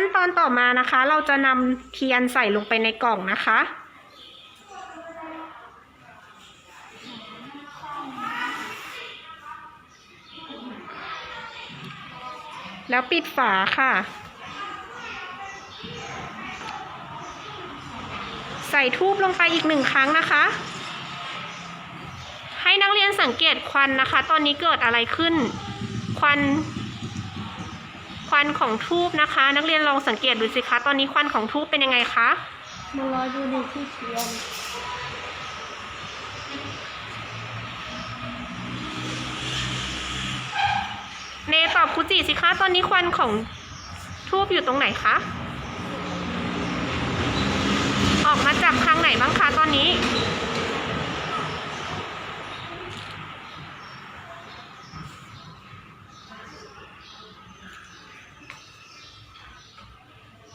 ขั้นตอนต่อมานะคะ เราจะนำเทียนใส่ลงไปในกล่องนะคะ แล้วปิดฝาค่ะ ใส่ทูบลงไปอีกหนึ่งครั้งนะคะ ให้นักเรียนสังเกตควันนะคะ ตอนนี้เกิดอะไรขึ้น ควัน วันของทูบนะคะ นักเรียนลองสังเกตดูสิคะ ตอนนี้ควันของทูบเป็นยังไงคะมันลอยอยู่ในที่เทียนเนตอบคุจิสิคะตอนนี้ควันของทูบอยู่ตรงไหนคะออกมาจากทางไหนบ้างคะตอนนี้